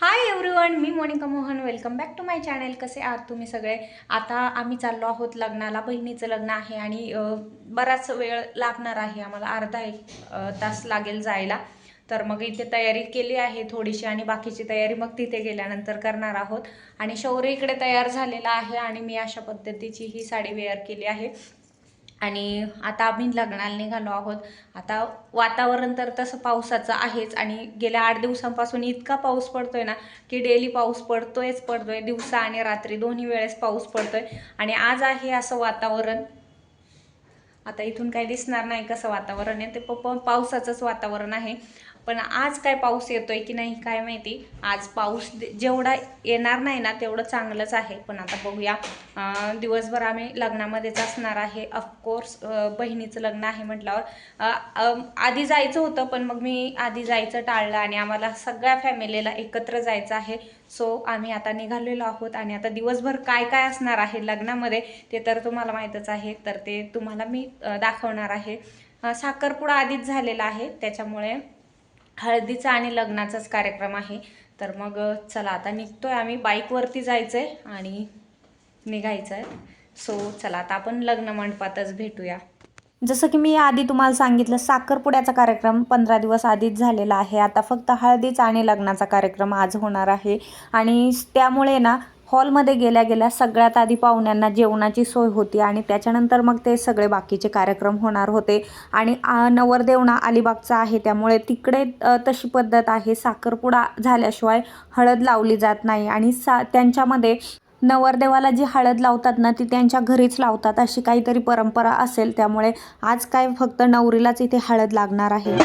High everyone me Monika Mohan. Welcome back to my channel कसे आहात तुम्ही सगळे? आता आम्ही चाललो आहोत लग्नाला. बहिणीचं लग्न आहे आणि बराच वेळ लागणार आहे. आम्हाला अर्धा एक तास लागेल जायला. तर मग इथे तयारी केली आहे थोडीशी आणि बाकीची तयारी मग तिथे गेल्यानंतर करणार आहोत. आणि शौर्य इकडे तयार झालेला आहे आणि मी अशा पद्धतीची ही साडी वेअर केली आहे. आणि आता आम्ही लग्नाला निघालो आहोत. आता वातावरण तर तसं पावसाचं आहेच आणि गेल्या आठ दिवसांपासून इतका पाऊस पडतोय ना की डेली पाऊस पडतोयच पडतोय. दिवसा आणि रात्री दोन्ही वेळेस पाऊस पडतोय आणि आज आहे असं वातावरण. आता इथून काही दिसणार नाही कसं वातावरण आहे. ते पप्पा पावसाचंच वातावरण आहे. पण आज काय पाऊस येतोय की नाही काय माहिती. आज पाऊस जेवढा येणार नाही ना तेवढं चांगलंच आहे. पण आता बघूया. दिवसभर आम्ही लग्नामध्येच असणार आहे. ऑफकोर्स बहिणीचं लग्न आहे म्हटल्यावर. आधी जायचं होतं पण मग मी आधी जायचं टाळलं आणि आम्हाला सगळ्या फॅमिलीला एकत्र जायचं आहे. सो आम्ही आता निघालेलो आहोत आणि आता दिवसभर काय काय असणार आहे लग्नामध्ये ते तर तुम्हाला माहीतच आहे. तर ते तुम्हाला मी दाखवणार आहे. साखरपुडा आधीच झालेला आहे. त्याच्यामुळे हळदीचा आणि लग्नाचाच कार्यक्रम आहे. तर मग चला आता निघतोय आम्ही. बाईकवरती जायचं आहे आणि निघायचं आहे सो चला आता आपण लग्न मंडपातच भेटूया. जसं की मी आधी तुम्हाला सांगितलं साखरपुड्याचा कार्यक्रम पंधरा दिवस आधीच झालेला आहे. आता फक्त हळदीचा आणि लग्नाचा कार्यक्रम आज होणार आहे. आणि त्यामुळे ना हॉलमध्ये गेल्या गेल्या सगळ्यात आधी पाहुण्यांना जेवणाची सोय होती आणि त्याच्यानंतर मग ते सगळे बाकीचे कार्यक्रम होणार होते. आणि नवरदेवना अलिबागचा आहे त्यामुळे तिकडे तशी पद्धत आहे. साखरपुडा झाल्याशिवाय हळद लावली जात नाही आणि सा त्यांच्यामध्ये नवरदेवाला जी हळद लावतात ना ती त्यांच्या घरीच लावतात अशी काहीतरी परंपरा असेल. त्यामुळे आज काय फक्त नवरीलाच इथे हळद लागणार आहे.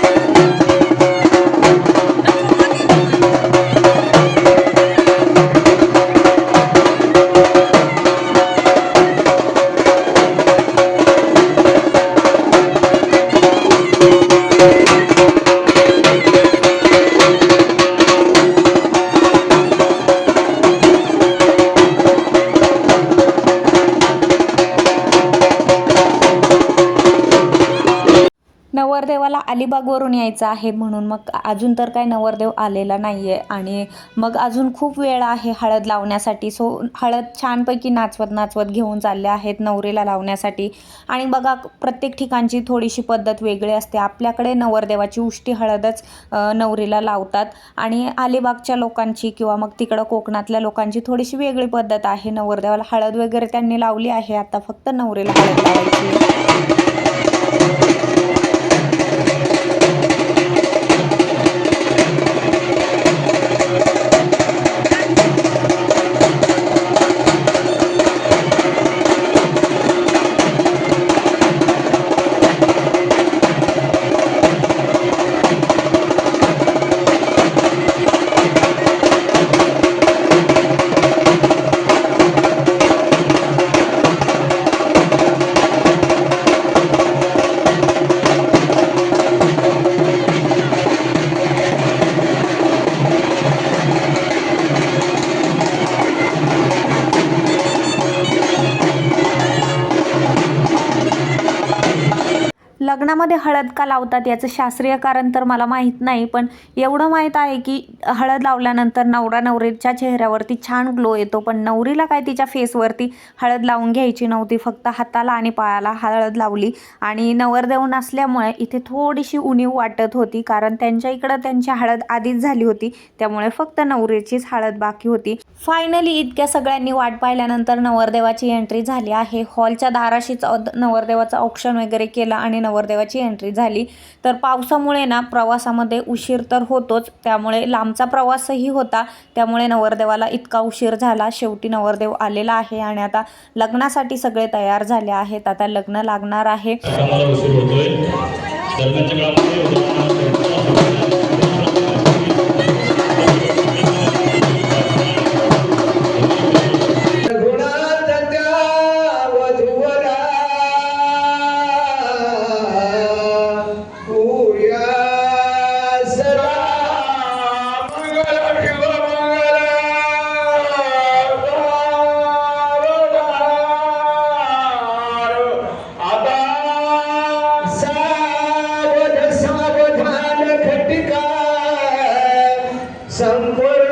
नवरदेवाला अलिबागवरून यायचं आहे म्हणून मग अजून तर काय नवरदेव आलेला नाही आहे आणि मग अजून खूप वेळ आहे हळद लावण्यासाठी. सो हळद छानपैकी नाचवत नाचवत घेऊन चालले आहेत नवरीला लावण्यासाठी. आणि बघा प्रत्येक ठिकाणची थोडीशी पद्धत वेगळी असते. आपल्याकडे नवरदेवाची उष्टी हळदच नवरीला लावतात. आणि अलिबागच्या लोकांची किंवा मग तिकडं कोकणातल्या लोकांची थोडीशी वेगळी पद्धत आहे. नवरदेवाला हळद वगैरे त्यांनी लावली आहे. आता फक्त नवरीला हळद लावायची. लग्नामध्ये हळद का लावतात याचं शास्त्रीय कारण तर मला माहीत नाही पण एवढं माहीत आहे की हळद लावल्यानंतर नवरा नवरीच्या चेहऱ्यावरती छान ग्लो येतो. पण नवरीला काय तिच्या फेसवरती हळद लावून घ्यायची नव्हती फक्त हाताला आणि पायाला हळद लावली. आणि नवरदेव नसल्यामुळे इथे थोडीशी उणीव वाटत होती कारण त्यांच्या इकडं त्यांची हळद आधीच झाली होती. त्यामुळे फक्त नवरीचीच हळद बाकी होती. फायनली इतक्या सगळ्यांनी वाट पाहिल्यानंतर नवरदेवाची एंट्री झाली आहे. हॉलच्या दाराशीच नवरदेवाचं औक्षण वगैरे केलं आणि नवरदेवाची एंट्री झाली. तर पावसामुळे ना प्रवासामध्ये उशीर तर होतोच. त्यामुळे लांबचा प्रवासही होता. त्यामुळे नवरदेवाला इतका उशीर झाला. शेवटी नवरदेव आलेला आहे आणि आता लग्नासाठी सगळे तयार झाले आहेत. आता लग्न लागणार आहे.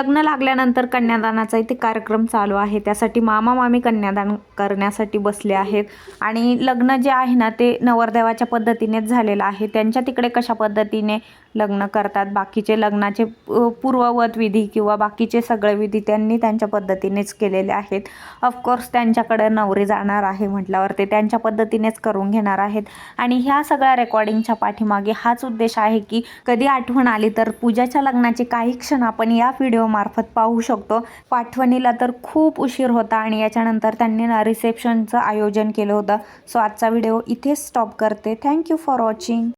लग्न लागल्यानंतर कन्यादानाचा इथे कार्यक्रम चालू आहे. त्यासाठी मामा मामी कन्यादान करण्यासाठी बसले आहेत. आणि लग्न जे आहे ना ते नवरदेवाच्या पद्धतीनेच झालेलं आहे. त्यांच्या तिकडे कशा पद्धतीने लग्न करतात. बाकीचे लग्नाचे पूर्ववत विधी किंवा बाकीचे सगळे विधी त्यांनी त्यांच्या पद्धतीनेच केलेले आहेत. ऑफकोर्स त्यांच्याकडे नवरी जाणार आहे म्हटल्यावर ते त्यांच्या पद्धतीनेच करून घेणार आहेत. आणि ह्या सगळ्या रेकॉर्डिंगच्या पाठीमागे हाच उद्देश आहे की कधी आठवण आली तर पूजाच्या लग्नाचे काही क्षण आपण या व्हिडिओमार्फत पाहू शकतो. पाठवणीला तर खूप उशीर होता आणि याच्यानंतर त्यांनी ना रिसेप्शनचं आयोजन केलं होतं. सो आजचा व्हिडिओ इथेच स्टॉप करते. Thank you for watching